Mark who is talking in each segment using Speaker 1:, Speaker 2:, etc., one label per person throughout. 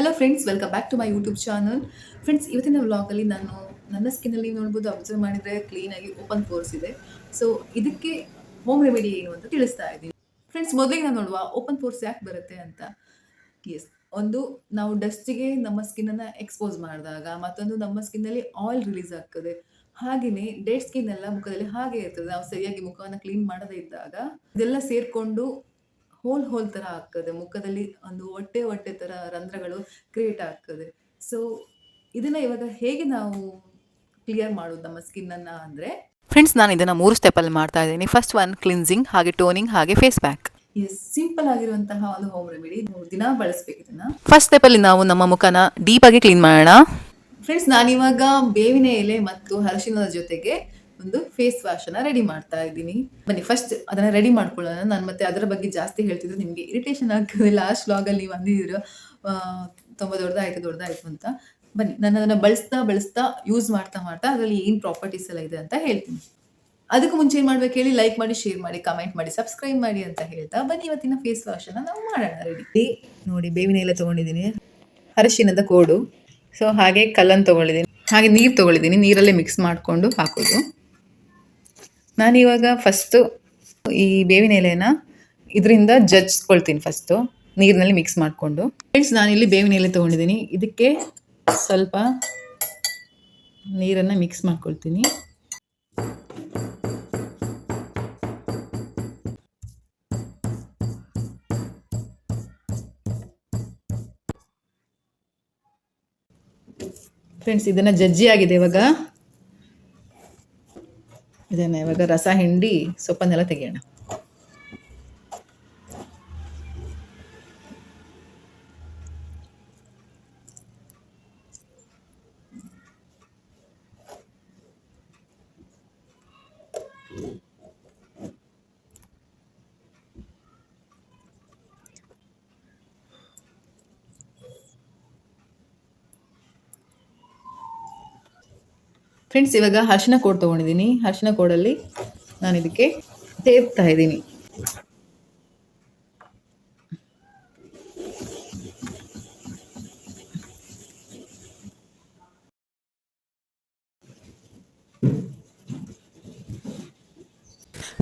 Speaker 1: Hello friends welcome back to my YouTube channel friends ಇವತ್ತಿನ ವ್ಲಾಗಲ್ಲಿ ನಾನು ನನ್ನ ಸ್ಕಿನ್ನಲ್ಲಿ ನೋಡ್ಬೋದು ಅಬ್ಸರ್ವ್ ಮಾಡಿದರೆ ಕ್ಲೀನಾಗಿ ಓಪನ್ ಪೋರ್ಸ್ ಇದೆ. ಸೊ ಇದಕ್ಕೆ ಹೋಮ್ ರೆಮಿಡಿ ಏನು ಅಂತ ತಿಳಿಸ್ತಾ ಇದ್ದೀನಿ. ಫ್ರೆಂಡ್ಸ್ ಮೊದಲಿಗೆ ನಾನು ನೋಡುವ ಓಪನ್ ಪೋರ್ಸ್ ಯಾಕೆ ಬರುತ್ತೆ ಅಂತ. ಎಸ್ ಒಂದು ನಾವು ಡಸ್ಟಿಗೆ ನಮ್ಮ ಸ್ಕಿನ್ನನ್ನು ಎಕ್ಸ್ಪೋಸ್ ಮಾಡಿದಾಗ ಮತ್ತೊಂದು ನಮ್ಮ ಸ್ಕಿನ್ನಲ್ಲಿ ಆಯಿಲ್ ರಿಲೀಸ್ ಆಗ್ತದೆ. ಹಾಗೆಯೇ ಡೆಡ್ ಸ್ಕಿನ್ ಎಲ್ಲ ಮುಖದಲ್ಲಿ ಹಾಗೆ ಇರ್ತದೆ. ನಾವು ಸರಿಯಾಗಿ ಮುಖವನ್ನು ಕ್ಲೀನ್ ಮಾಡದೇ ಇದ್ದಾಗ ಇದೆಲ್ಲ ಸೇರಿಕೊಂಡು ಹೋಲ್ ಹೋಲ್ ಥರ ಆಗ್ತದೆ. ಮುಖದಲ್ಲಿ ಒಂದು ಹೊಟ್ಟೆ ಹೊಟ್ಟೆ ಥರ ರಂಧ್ರಗಳು ಕ್ರಿಯೇಟ್ ಆಗ್ತದೆ. ಸೊ ಇದನ್ನ ಇವಾಗ ಹೇಗೆ ನಾವು ಕ್ಲಿಯರ್ ಮಾಡೋದು ನಮ್ಮ ಸ್ಕಿನ್ನನ್ನು ಅಂದರೆ?
Speaker 2: ಫ್ರೆಂಡ್ಸ್ ನಾನು ಇದನ್ನು ಮೂರು ಸ್ಟೆಪ್ಪಲ್ಲಿ ಮಾಡ್ತಾ ಇದ್ದೀನಿ. ಫಸ್ಟ್ ಒನ್ ಕ್ಲಿನ್ಸಿಂಗ್ ಹಾಗೆ ಟೋನಿಂಗ್ ಹಾಗೆ ಫೇಸ್ ಪ್ಯಾಕ್
Speaker 1: ಎಸ್ ಸಿಂಪಲ್ ಆಗಿರುವಂತಹ ಒಂದು ಹೋಮ್ ರೆಮಿಡಿ ದಿನ ಬಳಸ್ಬೇಕು ಇದನ್ನ.
Speaker 2: ಫಸ್ಟ್ ಸ್ಟೆಪ್ ಅಲ್ಲಿ ನಾವು ನಮ್ಮ ಮುಖನ ಡೀಪ್ ಆಗಿ ಕ್ಲೀನ್ ಮಾಡೋಣ.
Speaker 1: ಫ್ರೆಂಡ್ಸ್ ನಾನಿವಾಗ ಬೇವಿನ ಎಲೆ ಮತ್ತು ಅರಿಶಿನದ ಜೊತೆಗೆ ಒಂದು ಫೇಸ್ ವಾಶ್ ಅನ್ನ ರೆಡಿ ಮಾಡ್ತಾ ಇದ್ದೀನಿ. ಬನ್ನಿ ಫಸ್ಟ್ ಅದನ್ನ ರೆಡಿ ಮಾಡ್ಕೊಳ್ಳೋಣ. ನಾನು ಮತ್ತೆ ಅದರ ಬಗ್ಗೆ ಜಾಸ್ತಿ ಹೇಳ್ತಿದ್ರೆ ನಿಮಗೆ ಇರಿಟೇಷನ್ ಆಗ್ತದೆ. ಲಾಸ್ಟ್ ವ್ಲಾಗಲ್ಲಿ ನೀವು ಬಂದಿದ್ರು ಆ, ತುಂಬ ದೊಡ್ಡದಾಯ್ತು ದೊಡ್ಡದಾಯ್ತು ಅಂತ. ಬನ್ನಿ ನಾನು ಅದನ್ನ ಬಳಸ್ತಾ ಬಳಸ್ತಾ ಯೂಸ್ ಮಾಡ್ತಾ ಮಾಡ್ತಾ ಅದರಲ್ಲಿ ಏನು ಪ್ರಾಪರ್ಟೀಸ್ ಎಲ್ಲ ಇದೆ ಅಂತ ಹೇಳ್ತೀನಿ. ಅದಕ್ಕೂ ಮುಂಚೆ ಏನು ಮಾಡ್ಬೇಕು ಹೇಳಿ ಲೈಕ್ ಮಾಡಿ ಶೇರ್ ಮಾಡಿ ಕಮೆಂಟ್ ಮಾಡಿ ಸಬ್ಸ್ಕ್ರೈಬ್ ಮಾಡಿ ಅಂತ ಹೇಳ್ತಾ ಬನ್ನಿ ಇವತ್ತಿನ ಫೇಸ್ ವಾಶ್ ಅನ್ನ ನಾವು ಮಾಡೋಣ ರೆಡಿ ನೋಡಿ ಬೇವಿನ ಎಲ್ಲ ತಗೊಂಡಿದ್ದೀನಿ. ಅರಶಿನದ ಕೋಡು. ಸೊ ಹಾಗೆ ಕಲ್ಲನ್ನು ತಗೊಂಡಿದ್ದೀನಿ. ಹಾಗೆ ನೀರು ತೊಗೊಂಡಿದ್ದೀನಿ ನೀರಲ್ಲೇ ಮಿಕ್ಸ್ ಮಾಡಿಕೊಂಡು ಹಾಕೋದು. ನಾನಿವಾಗ ಫಸ್ಟು ಈ ಬೇವಿನ ಎಲೆನ ಇದರಿಂದ ಜಜ್ಕೊಳ್ತೀನಿ ಫಸ್ಟು ನೀರಿನಲ್ಲಿ ಮಿಕ್ಸ್ ಮಾಡಿಕೊಂಡು. ಫ್ರೆಂಡ್ಸ್ ನಾನಿಲ್ಲಿ ಬೇವಿನ ಎಲೆ ತೊಗೊಂಡಿದ್ದೀನಿ. ಇದಕ್ಕೆ ಸ್ವಲ್ಪ ನೀರನ್ನು ಮಿಕ್ಸ್ ಮಾಡ್ಕೊಳ್ತೀನಿ. ಫ್ರೆಂಡ್ಸ್ ಇದನ್ನು ಜಜ್ಜಿ ಆಗಿದೆ ಇವಾಗ. ಇದನ್ನು ಇವಾಗ ರಸ ಹಿಂಡಿ ಸೊಪ್ಪನ್ನೆಲ್ಲ ತೆಗೆಯೋಣ. ಫ್ರೆಂಡ್ಸ್ ಇವಾಗ ಹರ್ಶಿನ ಕೋಡ್ ತೊಗೊಂಡಿದ್ದೀನಿ. ಹರ್ಶಿನ ಕೋಡಲ್ಲಿ ನಾನು ಇದಕ್ಕೆ ಸೇರ್ತಾ ಇದ್ದೀನಿ.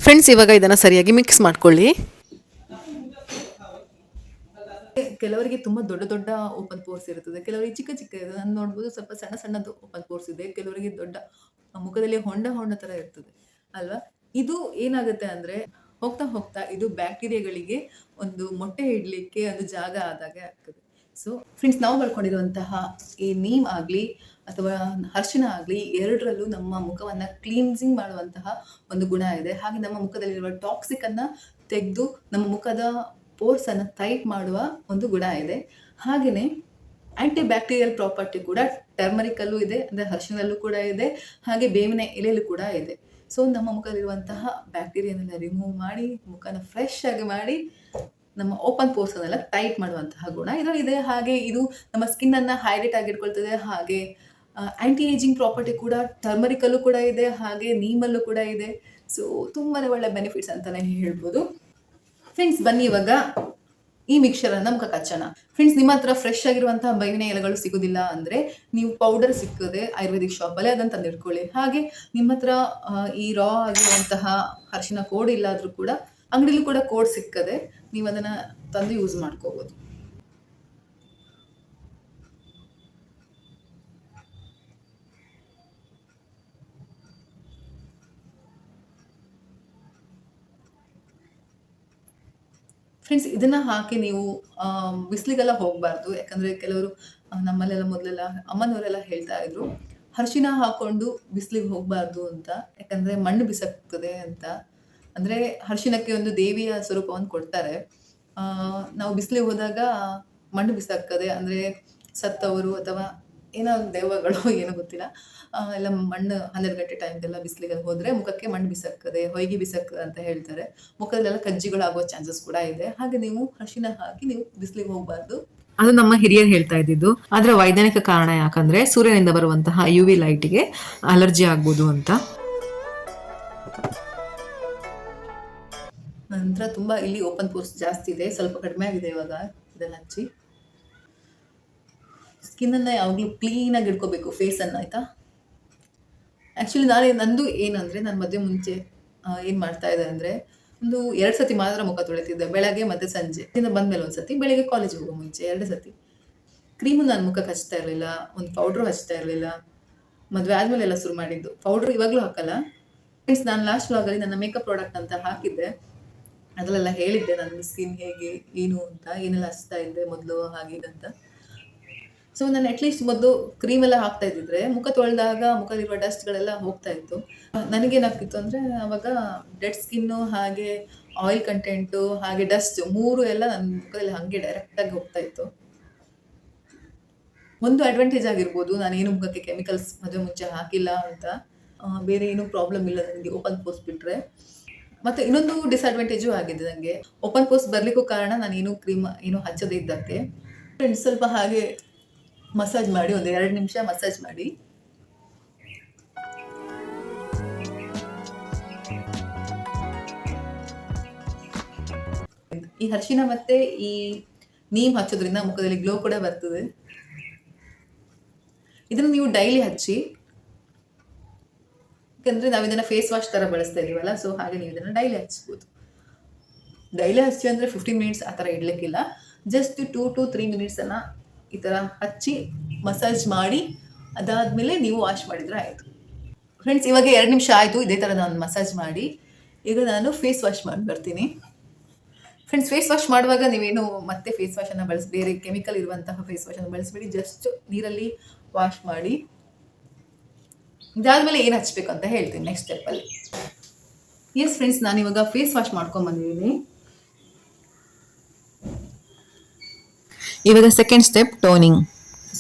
Speaker 2: ಫ್ರೆಂಡ್ಸ್ ಇವಾಗ ಇದನ್ನು ಸರಿಯಾಗಿ ಮಿಕ್ಸ್ ಮಾಡ್ಕೊಳ್ಳಿ.
Speaker 1: ಕೆಲವರಿಗೆ ತುಂಬ ದೊಡ್ಡ ದೊಡ್ಡ ಓಪನ್ ಪೋರ್ಸ್ ಇರ್ತದೆ ಕೆಲವರಿಗೆ ಚಿಕ್ಕ ಚಿಕ್ಕ ಇರ್ತದೆ ನಾನು ನೋಡ್ಬೋದು ಸ್ವಲ್ಪ ಸಣ್ಣ ಸಣ್ಣದು ಓಪನ್ ಪೋರ್ಸ್ ಇದೆ. ಕೆಲವರಿಗೆ ದೊಡ್ಡ ಮುಖದಲ್ಲಿ ಹೊಂಡ ಹೊಂಡ ಥರ ಇರ್ತದೆ. ಅಲ್ವಾ? ಇದು ಏನಾಗುತ್ತೆ ಅಂದರೆ ಹೋಗ್ತಾ ಹೋಗ್ತಾ ಇದು ಬ್ಯಾಕ್ಟೀರಿಯಾಗಳಿಗೆ ಒಂದು ಮೊಟ್ಟೆ ಇಡಲಿಕ್ಕೆ ಒಂದು ಜಾಗ ಆದಾಗೆ ಆಗ್ತದೆ. ಸೊ ಫ್ರೆಂಡ್ಸ್ ನಾವು ಬರ್ಕೊಂಡಿರುವಂತಹ ಈ ನೀಮ್ ಆಗಲಿ ಅಥವಾ ಹರ್ಷಣ ಆಗಲಿ ಎರಡರಲ್ಲೂ ನಮ್ಮ ಮುಖವನ್ನು ಕ್ಲೀನ್ಸಿಂಗ್ ಮಾಡುವಂತಹ ಒಂದು ಗುಣ ಇದೆ. ಹಾಗೆ ನಮ್ಮ ಮುಖದಲ್ಲಿರುವ ಟಾಕ್ಸಿಕ್ ಅನ್ನ ತೆಗೆದು ನಮ್ಮ ಮುಖದ ಪೋರ್ಸ್ ಅನ್ನು ಟೈಟ್ ಮಾಡುವ ಒಂದು ಗುಣ ಇದೆ. ಹಾಗೆಯೇ ಆ್ಯಂಟಿ ಬ್ಯಾಕ್ಟೀರಿಯಲ್ ಪ್ರಾಪರ್ಟಿ ಕೂಡ ಟರ್ಮರಿಕಲ್ಲೂ ಇದೆ, ಅಂದರೆ ಅರಿಶಿನಲ್ಲೂ ಕೂಡ ಇದೆ, ಹಾಗೆ ಬೇವಿನ ಎಲೆಯಲ್ಲೂ ಕೂಡ ಇದೆ. ಸೊ ನಮ್ಮ ಮುಖದಲ್ಲಿರುವಂತಹ ಬ್ಯಾಕ್ಟೀರಿಯಾನೆಲ್ಲ ರಿಮೂವ್ ಮಾಡಿ, ಮುಖನ ಫ್ರೆಶ್ ಆಗಿ ಮಾಡಿ, ನಮ್ಮ ಓಪನ್ ಪೋರ್ಸನ್ನೆಲ್ಲ ಟೈಟ್ ಮಾಡುವಂತಹ ಗುಣ ಇದರಲ್ಲಿ ಇದೆ. ಹಾಗೆ ಇದು ನಮ್ಮ ಸ್ಕಿನ್ನನ್ನು ಹೈಲೈಟ್ ಆಗಿಟ್ಕೊಳ್ತದೆ ಹಾಗೆ ಆ್ಯಂಟಿ ಏಜಿಂಗ್ ಪ್ರಾಪರ್ಟಿ ಕೂಡ ಟರ್ಮರಿಕಲ್ಲೂ ಕೂಡ ಇದೆ. ಹಾಗೆ ನೀಮಲ್ಲೂ ಕೂಡ ಇದೆ. ಸೊ ತುಂಬಾ ಒಳ್ಳೆ ಬೆನಿಫಿಟ್ಸ್ ಅಂತಲೇ ಹೇಳ್ಬೋದು. ಫ್ರೆಂಡ್ಸ್ ಬನ್ನಿ ಇವಾಗ ಈ ಮಿಕ್ಸರನ್ನು ಮುಖ ಕಚ್ಚೋಣ. ಫ್ರೆಂಡ್ಸ್ ನಿಮ್ಮ ಹತ್ರ ಫ್ರೆಶ್ ಆಗಿರುವಂತಹ ಬೈವಿನ ಎಲೆಗಳು ಸಿಗೋದಿಲ್ಲ ಅಂದರೆ ನೀವು ಪೌಡರ್ ಸಿಕ್ಕದೆ ಆಯುರ್ವೇದಿಕ್ ಶಾಪಲ್ಲೇ ಅದನ್ನು ತಂದಿಟ್ಕೊಳ್ಳಿ. ಹಾಗೆ ನಿಮ್ಮ ಹತ್ರ ಈ ರಾ ಆಗಿರುವಂತಹ ಅರಿಶಿನ ಕೋಡ್ ಇಲ್ಲಾದರೂ ಕೂಡ ಅಂಗಡಿಲೂ ಕೂಡ ಕೋಡ್ ಸಿಕ್ಕದೆ ನೀವು ಅದನ್ನು ತಂದು ಯೂಸ್ ಮಾಡ್ಕೋಬೋದು. ಫ್ರೆಂಡ್ಸ್ ಇದನ್ನ ಹಾಕಿ ನೀವು ಬಿಸಿಲಿಗೆಲ್ಲ ಹೋಗಬಾರ್ದು. ಯಾಕಂದ್ರೆ ಕೆಲವರು ನಮ್ಮಲ್ಲೆಲ್ಲ ಮೊದಲೆಲ್ಲ ಅಮ್ಮನವರೆಲ್ಲ ಹೇಳ್ತಾ ಇದ್ರು, ಅರಿಶಿನ ಹಾಕೊಂಡು ಬಿಸಿಲಿಗೆ ಹೋಗಬಾರ್ದು ಅಂತ. ಯಾಕಂದ್ರೆ ಮಣ್ಣು ಬಿಸಾಕ್ತದೆ ಅಂತ. ಅಂದ್ರೆ ಅರಿಶಿನಕ್ಕೆ ಒಂದು ದೇವಿಯ ಸ್ವರೂಪವನ್ನು ಕೊಡ್ತಾರೆ. ನಾವು ಬಿಸಿಲಿಗೆ ಹೋದಾಗ ಮಣ್ಣು ಬಿಸಾಕ್ತದೆ. ಅಂದ್ರೆ ಸತ್ತವರು ಅಥವಾ ಏನೋ ಒಂದು ದೆವ್ವಗಳು ಏನೋ ಗೊತ್ತಿಲ್ಲ. ಎಲ್ಲ ಮಣ್ಣು ಹನ್ನೆರಡು ಗಂಟೆ ಟೈಮ್ಗೆಲ್ಲ ಬಿಸಿಲಿಗೆ ಹೋದ್ರೆ ಮುಖಕ್ಕೆ ಮಣ್ಣು ಬಿಸಾಕದೆ ಹೊಯ್ಗೆ ಬಿಸಕ್ ಅಂತ ಹೇಳ್ತಾರೆ. ಮುಖದಲ್ಲೆಲ್ಲ ಕಜ್ಜಿಗಳು ಆಗೋ ಚಾನ್ಸಸ್ ಕೂಡ ಇದೆ. ಹಾಗೆ ನೀವು ಹಸಿನ ಹಾಕಿ ನೀವು ಬಿಸಿಲಿಗೆ ಹೋಗಬಾರ್ದು.
Speaker 2: ಅದು ನಮ್ಮ ಹಿರಿಯರು ಹೇಳ್ತಾ ಇದ್ದಿದ್ದು. ಅದರ ವೈಜ್ಞಾನಿಕ ಕಾರಣ ಯಾಕಂದ್ರೆ ಸೂರ್ಯನಿಂದ ಬರುವಂತಹ ಯು ವಿ ಲೈಟ್ಗೆ ಅಲರ್ಜಿ ಆಗ್ಬೋದು ಅಂತ.
Speaker 1: ನಂತರ ತುಂಬಾ ಇಲ್ಲಿ ಓಪನ್ ಪೋರ್ಸ್ ಜಾಸ್ತಿ ಇದೆ. ಸ್ವಲ್ಪ ಕಡಿಮೆ ಆಗಿದೆ ಇವಾಗ ಇದನ್ನ ಹಚ್ಚಿ. ಸ್ಕಿನ್ನನ್ನು ಯಾವಾಗಲೂ ಕ್ಲೀನಾಗಿ ಇಟ್ಕೋಬೇಕು ಫೇಸನ್ನು ಆಯಿತಾ? ಆ್ಯಕ್ಚುಲಿ ನಾನೇ ನಂದು ಏನಂದರೆ, ನಾನು ಮದುವೆ ಮುಂಚೆ ಏನು ಮಾಡ್ತಾ ಇದ್ದೆ ಅಂದರೆ, ಒಂದು ಎರಡು ಸತಿ ಮಾತ್ರ ಮುಖ ತೊಳಿತಿದ್ದೆ, ಬೆಳಗ್ಗೆ ಮತ್ತು ಸಂಜೆ. ಇಂದ ಬಂದಮೇಲೆ ಒಂದು ಸತಿ, ಬೆಳಗ್ಗೆ ಕಾಲೇಜಿಗೆ ಹೋಗೋ ಮುಂಚೆ ಎರಡು ಸತಿ. ಕ್ರೀಮು ನಾನು ಮುಖಕ್ಕೆ ಹಚ್ತಾ ಇರಲಿಲ್ಲ, ಒಂದು ಪೌಡ್ರು ಹಚ್ತಾ ಇರಲಿಲ್ಲ. ಮದುವೆ ಆದಮೇಲೆ ಎಲ್ಲ ಶುರು ಮಾಡಿದ್ದು. ಪೌಡ್ರು ಇವಾಗಲೂ ಹಾಕಲ್ಲ. ಫ್ರೆಂಡ್ಸ್ ನಾನು ಲಾಸ್ಟ್ ವ್ಲಾಗಲ್ಲಿ ನನ್ನ ಮೇಕಪ್ ಪ್ರಾಡಕ್ಟ್ ಅಂತ ಹಾಕಿದ್ದೆ. ಅದರಲ್ಲೆಲ್ಲ ಹೇಳಿದ್ದೆ ನನ್ನ ಸ್ಕಿನ್ ಹೇಗೆ, ಏನು ಅಂತ, ಏನೆಲ್ಲ ಹಚ್ತಾ ಇದ್ದೆ ಮೊದಲು, ಹಾಗೆ ಸೊ ನಾನು ಅಟ್ಲೀಸ್ಟ್ ಮೊದಲು ಕ್ರೀಮ್ ಎಲ್ಲ ಹಾಕ್ತಾ ಇದ್ದಿದ್ರೆ, ಮುಖ ತೊಳೆದಾಗ ಮುಖದಲ್ಲಿರುವ ಡಸ್ಟ್ಗಳೆಲ್ಲ ಹೋಗ್ತಾ ಇತ್ತು. ನನಗೇನಾಗ್ತಿತ್ತು ಅಂದರೆ, ಅವಾಗ ಡೆಡ್ ಸ್ಕಿನ್ನು ಹಾಗೆ ಆಯಿಲ್ ಕಂಟೆಂಟು ಹಾಗೆ ಡಸ್ಟ್ ಮೂರು ಎಲ್ಲ ನನ್ನ ಮುಖದಲ್ಲಿ ಹಾಗೆ ಡೈರೆಕ್ಟಾಗಿ ಹೋಗ್ತಾ ಇತ್ತು. ಒಂದು ಅಡ್ವಾಂಟೇಜ್ ಆಗಿರ್ಬೋದು ನಾನೇನು ಮುಖಕ್ಕೆ ಕೆಮಿಕಲ್ಸ್ ಮದುವೆ ಮುಂಚೆ ಹಾಕಿಲ್ಲ ಅಂತ. ಬೇರೆ ಏನೂ ಪ್ರಾಬ್ಲಮ್ ಇಲ್ಲ ನನಗೆ ಓಪನ್ ಪೋಸ್ಟ್ ಬಿಟ್ಟರೆ ಮತ್ತು ಇನ್ನೊಂದು ಡಿಸ್ಅಡ್ವಾಂಟೇಜು ಆಗಿದೆ ನನಗೆ ಓಪನ್ ಪೋಸ್ಟ್ ಬರಲಿಕ್ಕೂ ಕಾರಣ ನಾನು ಏನು ಕ್ರೀಮ್ ಏನೂ ಹಚ್ಚದೇ ಇದ್ದಕ್ಕೆ ಫ್ರೆಂಡ್ಸ್ ಸ್ವಲ್ಪ ಹಾಗೆ ಮಸಾಜ್ ಮಾಡಿ, ಒಂದು ಎರಡು ನಿಮಿಷ ಮಸಾಜ್ ಮಾಡಿ. ಈ ಹರ್ಷಿನ ಮತ್ತೆ ಈ ನೀಮ್ ಹಚ್ಚೋದ್ರಿಂದ ಮುಖದಲ್ಲಿ ಗ್ಲೋ ಕೂಡ ಬರ್ತದೆ. ಇದನ್ನು ನೀವು ಡೈಲಿ ಹಚ್ಚಿ. ಯಾಕಂದ್ರೆ ನಾವು ಇದನ್ನ ಫೇಸ್ ವಾಶ್ ತರ ಬಳಸ್ತಾ ಇದೀವಲ್ಲ ಸೊ ಹಾಗೆ ನೀವು ಇದನ್ನ ಡೈಲಿ ಹಚ್ಬೋದು. ಡೈಲಿ ಹಚ್ಚಿ ಅಂದ್ರೆ ಫಿಫ್ಟೀನ್ ಮಿನಿಟ್ಸ್ ಆ ಥರ ಇಡ್ಲಿಕ್ಕಿಲ್ಲ. ಜಸ್ಟ್ ಟೂ ಟು ತ್ರೀ ಮಿನಿಟ್ಸನ್ನ ಈ ಥರ ಹಚ್ಚಿ ಮಸಾಜ್ ಮಾಡಿ, ಅದಾದಮೇಲೆ ನೀವು ವಾಶ್ ಮಾಡಿದ್ರೆ ಆಯಿತು. ಫ್ರೆಂಡ್ಸ್ ಇವಾಗ ಎರಡು ನಿಮಿಷ ಆಯಿತು, ಇದೇ ಥರ ನಾನು ಮಸಾಜ್ ಮಾಡಿ. ಈಗ ನಾನು ಫೇಸ್ ವಾಶ್ ಮಾಡಿ ಬರ್ತೀನಿ. ಫ್ರೆಂಡ್ಸ್ ಫೇಸ್ ವಾಶ್ ಮಾಡುವಾಗ ನೀವೇನು ಮತ್ತೆ ಫೇಸ್ ವಾಶನ್ನು ಬಳಸಿ, ಬೇರೆ ಕೆಮಿಕಲ್ ಇರುವಂತಹ ಫೇಸ್ ವಾಶನ್ನು ಬಳಸಬೇಡಿ ಜಸ್ಟ್ ನೀರಲ್ಲಿ ವಾಶ್ ಮಾಡಿ. ಇದಾದಮೇಲೆ ಏನು ಹಚ್ಚಬೇಕು ಅಂತ ಹೇಳ್ತೀನಿ ನೆಕ್ಸ್ಟ್ ಸ್ಟೆಪ್ಪಲ್ಲಿ ಎಸ್ ಫ್ರೆಂಡ್ಸ್ ನಾನು ಇವಾಗ ಫೇಸ್ ವಾಶ್ ಮಾಡ್ಕೊಂಡ್
Speaker 2: ಇವಾಗ ಸೆಕೆಂಡ್ ಸ್ಟೆಪ್ ಟೋನಿಂಗ್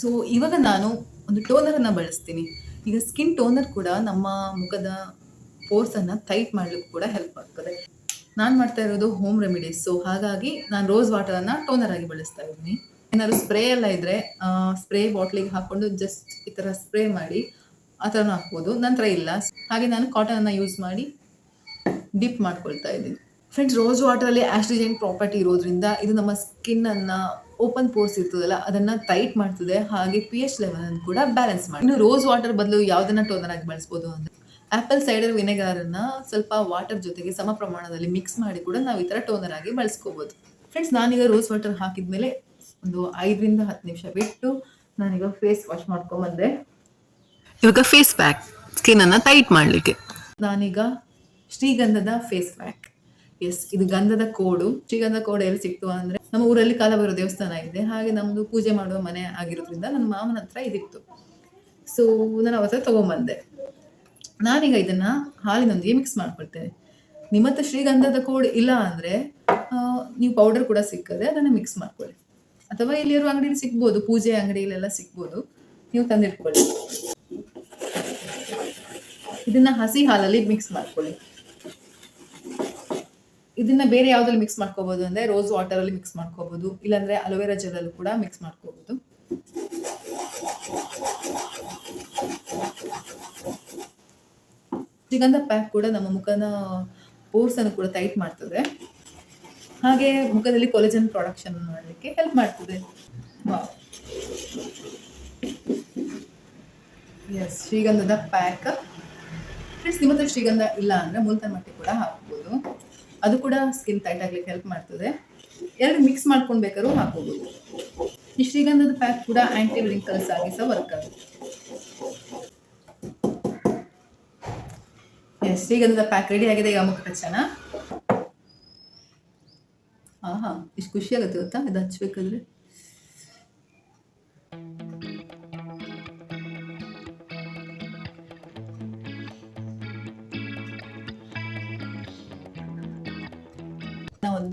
Speaker 1: ಸೊ ಇವಾಗ ನಾನು ಒಂದು ಟೋನರನ್ನು ಬಳಸ್ತೀನಿ. ಈಗ ಸ್ಕಿನ್ ಟೋನರ್ ಕೂಡ ನಮ್ಮ ಮುಖದ ಪೋರ್ಸನ್ನು ಟೈಟ್ ಮಾಡಲಿಕ್ಕೆ ಕೂಡ ಹೆಲ್ಪ್ ಆಗ್ತದೆ. ನಾನು ಮಾಡ್ತಾ ಇರೋದು ಹೋಮ್ ರೆಮಿಡೀಸ್ ಸೊ ಹಾಗಾಗಿ ನಾನು ರೋಸ್ ವಾಟರನ್ನು ಟೋನರ್ ಆಗಿ ಬಳಸ್ತಾ ಇದ್ದೀನಿ. ಏನಾದ್ರು ಸ್ಪ್ರೇ ಎಲ್ಲ ಇದ್ರೆ ಸ್ಪ್ರೇ ಬಾಟ್ಲಿಗೆ ಹಾಕೊಂಡು ಜಸ್ಟ್ ಈ ಥರ ಸ್ಪ್ರೇ ಮಾಡಿ, ಆ ಥರನೂ ಹಾಕ್ಬೋದು. ನಂತರ ಇಲ್ಲ. ಹಾಗೆ ನಾನು ಕಾಟನನ್ನು ಯೂಸ್ ಮಾಡಿ ಡಿಪ್ ಮಾಡ್ಕೊಳ್ತಾ ಇದ್ದೀನಿ. ಫ್ರೆಂಡ್ಸ್ ರೋಸ್ ವಾಟರಲ್ಲಿ ಆಸ್ಟ್ರಿಜೆಂಟ್ ಪ್ರಾಪರ್ಟಿ ಇರೋದ್ರಿಂದ ಇದು ನಮ್ಮ ಸ್ಕಿನ್ ಅನ್ನ ಓಪನ್ ಪೋರ್ಸ್ ಇರ್ತದಲ್ಲ ಅದನ್ನ ಟೈಟ್ ಮಾಡ್ತದೆ ಹಾಗೆ ಪಿ ಎಚ್ ಲೆವೆಲ್ ಅನ್ನು ಕೂಡ ಬ್ಯಾಲೆನ್ಸ್ ಮಾಡಿ. ಇನ್ನು ರೋಸ್ ವಾಟರ್ ಬದಲು ಯಾವ್ದನ್ನ ಟೋನರ್ ಆಗಿ ಬಳಸ್ಬೋದು ಅಂದ್ರೆ ಆಪಲ್ ಸೈಡರ್ ವಿನೆಗರ್ ಅನ್ನ ಸ್ವಲ್ಪ ವಾಟರ್ ಜೊತೆಗೆ ಸಮ ಪ್ರಮಾಣದಲ್ಲಿ ಮಿಕ್ಸ್ ಮಾಡಿ ಕೂಡ ನಾವು ಈ ತರ ಟೋನರ್ ಆಗಿ ಬಳಸ್ಕೋಬಹುದು ಫ್ರೆಂಡ್ಸ್ ನಾನೀಗ ರೋಸ್ ವಾಟರ್ ಹಾಕಿದ್ಮೇಲೆ ಒಂದು ಐದರಿಂದ ಹತ್ತು ನಿಮಿಷ ಬಿಟ್ಟು ನಾನೀಗ ಫೇಸ್ ವಾಶ್ ಮಾಡ್ಕೊಂಬಂದೆ.
Speaker 2: ಇವಾಗ ಫೇಸ್ ಪ್ಯಾಕ್ ಸ್ಕಿನ್ ಅನ್ನ ಟೈಟ್ ಮಾಡ್ಲಿಕ್ಕೆ.
Speaker 1: ನಾನೀಗ ಶ್ರೀಗಂಧದ ಫೇಸ್ ಪ್ಯಾಕ್ ಎಸ್ ಇದು ಗಂಧದ ಕೋಡು. ಶ್ರೀಗಂಧ ಕೋಡು ಎಲ್ಲಿ ಸಿಕ್ತು ಅಂದ್ರೆ ನಮ್ಮ ಊರಲ್ಲಿ ಕಾಲಭೈರವ ದೇವಸ್ಥಾನ ಇದೆ. ಹಾಗೆ ನಮ್ಮದು ಪೂಜೆ ಮಾಡುವ ಮನೆ ಆಗಿರೋದ್ರಿಂದ ನನ್ನ ಮಾಮನ ಹತ್ರ ಇದಿತ್ತು. ಸೊ ನಾನು ಅವತ್ತ ತಗೊಂಬಂದೆ. ನಾನೀಗ ಇದನ್ನ ಹಾಲಿನೊಂದಿಗೆ ಮಿಕ್ಸ್ ಮಾಡ್ಕೊಳ್ತೇನೆ. ನಿಮ್ಮ ಹತ್ರ ಶ್ರೀಗಂಧದ ಕೋಡ್ ಇಲ್ಲ ಅಂದ್ರೆ ನೀವು ಪೌಡರ್ ಕೂಡ ಸಿಕ್ಕದೆ ಅದನ್ನ ಮಿಕ್ಸ್ ಮಾಡ್ಕೊಳ್ಳಿ. ಅಥವಾ ಇಲ್ಲಿರುವ ಅಂಗಡಿಯಲ್ಲಿ ಸಿಗ್ಬೋದು, ಪೂಜೆ ಅಂಗಡಿಯಲ್ಲೆಲ್ಲ ಸಿಗ್ಬೋದು. ನೀವು ತಂದಿಟ್ಕೊಳ್ಳಿ. ಇದನ್ನ ಹಸಿ ಹಾಲಲ್ಲಿ ಮಿಕ್ಸ್ ಮಾಡ್ಕೊಳ್ಳಿ. ಇದನ್ನ ಬೇರೆ ಯಾವ್ದ್ರಲ್ಲಿ ಮಿಕ್ಸ್ ಮಾಡ್ಕೋಬಹುದು ಅಂದ್ರೆ ರೋಸ್ ವಾಟರ್ ಅಲ್ಲಿ ಮಿಕ್ಸ್ ಮಾಡ್ಕೋಬಹುದು ಇಲ್ಲಾಂದ್ರೆ ಅಲೋವೆರಾ ಜೆಲ್ ಅಲ್ಲೂ ಕೂಡ ಮಿಕ್ಸ್ ಮಾಡ್ಕೋಬಹುದು ಶ್ರೀಗಂಧ ಪ್ಯಾಕ್ ಕೂಡ ನಮ್ಮ ಮುಖನ ಪೋರ್ಸ್ ಅನ್ನು ಕೂಡ ಟೈಟ್ ಮಾಡ್ತದೆ. ಹಾಗೆ ಮುಖದಲ್ಲಿ ಕೊಲೆಜನ್ ಪ್ರೊಡಕ್ಷನ್ ಮಾಡಲಿಕ್ಕೆ ಹೆಲ್ಪ್ ಮಾಡ್ತದೆ. ಎಸ್ ಶ್ರೀಗಂಧದ ಪ್ಯಾಕ್ ಫ್ರೆಂಡ್ಸ್ ನಿಮ್ಮ ಹತ್ರ ಶ್ರೀಗಂಧ ಇಲ್ಲ ಅಂದ್ರೆ ಮೂಲತನ ಮಟ್ಟಿ ಕೂಡ ಹಾಕ್ಬೋದು. ಅದು ಕೂಡ ಸ್ಕಿನ್ ಟೈಟ್ ಆಗ್ಲಿಕ್ಕೆ ಹೆಲ್ಪ್ ಮಾಡ್ತದೆ. ಎರಡು ಮಿಕ್ಸ್ ಮಾಡ್ಕೊಂಡು ಬೇಕಾದ್ರೂ ಹಾಕೋಬಹುದು ಈ ಶ್ರೀಗಂಧದ ಪ್ಯಾಕ್ ಕೂಡ ಆಂಟಿ ವ್ರಿಂಕಲ್ಸ್ ಆಗಿ ಸಹ ವರ್ಕ್ ಆಗುತ್ತೆ. ಶ್ರೀಗಂಧದ ಪ್ಯಾಕ್ ರೆಡಿ ಆಗಿದೆ ಈಗ ಮುಖ ಚೆನ್ನ ಆಹಾ, ಇಷ್ಟು ಖುಷಿ ಆಗುತ್ತೆ ಗೊತ್ತಾ? ಇದು ಹಚ್ಬೇಕಾದ್ರೆ.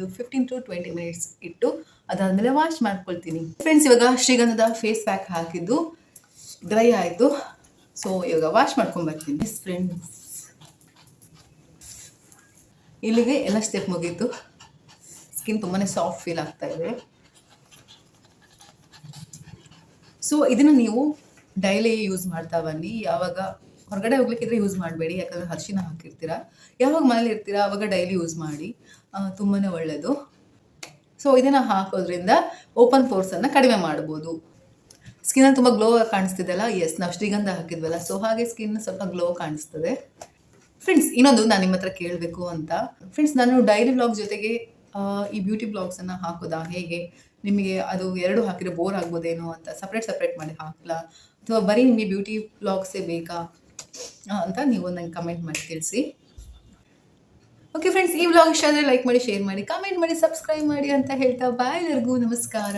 Speaker 1: ಒಂದು ಫಿಫ್ಟೀನ್ ಟು ಟ್ವೆಂಟಿ ಮಿನಿಟ್ಸ್ ಇಟ್ಟು ಅದಾದಮೇಲೆ ವಾಶ್ ಮಾಡ್ಕೊಳ್ತೀನಿ. ಫ್ರೆಂಡ್ಸ್ ಇವಾಗ ಶ್ರೀಗಂಧದ ಫೇಸ್ ಪ್ಯಾಕ್ ಹಾಕಿದ್ದು ಡ್ರೈ ಆಯಿತು. ಸೊ ಇವಾಗ ವಾಶ್ ಮಾಡ್ಕೊಂಡ್ ಬರ್ತೀನಿ. ಫ್ರೆಂಡ್ಸ್ ಇಲ್ಲಿಗೆ ಎಲ್ಲ ಸ್ಟೆಪ್ ಮುಗೀತು. ಸ್ಕಿನ್ ತುಂಬಾ ಸಾಫ್ಟ್ ಫೀಲ್ ಆಗ್ತಾ ಇದೆ. ಸೊ ಇದನ್ನು ನೀವು ಡೈಲಿ ಯೂಸ್ ಮಾಡ್ತಾ ಬನ್ನಿ. ಯಾವಾಗ ಹೊರಗಡೆ ಹೋಗ್ಲಿಕ್ಕಿದ್ರೆ ಯೂಸ್ ಮಾಡಬೇಡಿ. ಯಾಕಂದ್ರೆ ಹರ್ಷಿನ ಹಾಕಿರ್ತೀರಾ. ಯಾವಾಗ ಮನೇಲಿ ಇರ್ತೀರಾ ಆವಾಗ ಡೈಲಿ ಯೂಸ್ ಮಾಡಿ. ತುಂಬಾ ಒಳ್ಳೆಯದು ಸೊ ಇದನ್ನು ಹಾಕೋದ್ರಿಂದ ಓಪನ್ ಫೋರ್ಸನ್ನು ಕಡಿಮೆ ಮಾಡ್ಬೋದು. ಸ್ಕಿನ್ನಲ್ಲಿ ತುಂಬ ಗ್ಲೋ ಕಾಣಿಸ್ತಿದೆಯಲ್ಲ? ಎಸ್ ನಾವು ಶ್ರೀಗಂಧ ಹಾಕಿದ್ವಲ್ಲ ಸೊ ಹಾಗೆ ಸ್ಕಿನ್ ಸ್ವಲ್ಪ ಗ್ಲೋ ಕಾಣಿಸ್ತದೆ. ಫ್ರೆಂಡ್ಸ್ ಇನ್ನೊಂದು ನಾನು ನಿಮ್ಮ ಹತ್ರ ಕೇಳಬೇಕು ಅಂತ. ಫ್ರೆಂಡ್ಸ್ ನಾನು ಡೈರಿ ಬ್ಲಾಗ್ ಜೊತೆಗೆ ಈ ಬ್ಯೂಟಿ ಬ್ಲಾಗ್ಸನ್ನು ಹಾಕೋದಾ ಹೇಗೆ? ನಿಮಗೆ ಅದು ಎರಡು ಹಾಕಿದ್ರೆ ಬೋರ್ ಆಗ್ಬೋದೇನೋ ಅಂತ ಸಪ್ರೇಟ್ ಸಪ್ರೇಟ್ ಮಾಡಿ ಹಾಕಲಾ? ಅಥವಾ ಬರೀ ನಿಮಗೆ ಬ್ಯೂಟಿ ಬ್ಲಾಗ್ಸೇ ಬೇಕಾ? ಅಂತ ನೀವು ನಂಗೆ ಕಮೆಂಟ್ ಮಾಡಿ ತಿಳಿಸಿ. ಓಕೆ ಫ್ರೆಂಡ್ಸ್ ಈ ವ್ಲಾಗ್ ಇಷ್ಟ ಆದರೆ ಲೈಕ್ ಮಾಡಿ ಶೇರ್ ಮಾಡಿ ಕಮೆಂಟ್ ಮಾಡಿ ಸಬ್ಸ್ಕ್ರೈಬ್ ಮಾಡಿ ಅಂತ ಹೇಳ್ತಾ ಬಾಯ್ ಎಲ್ಲರಿಗೂ. ನಮಸ್ಕಾರ.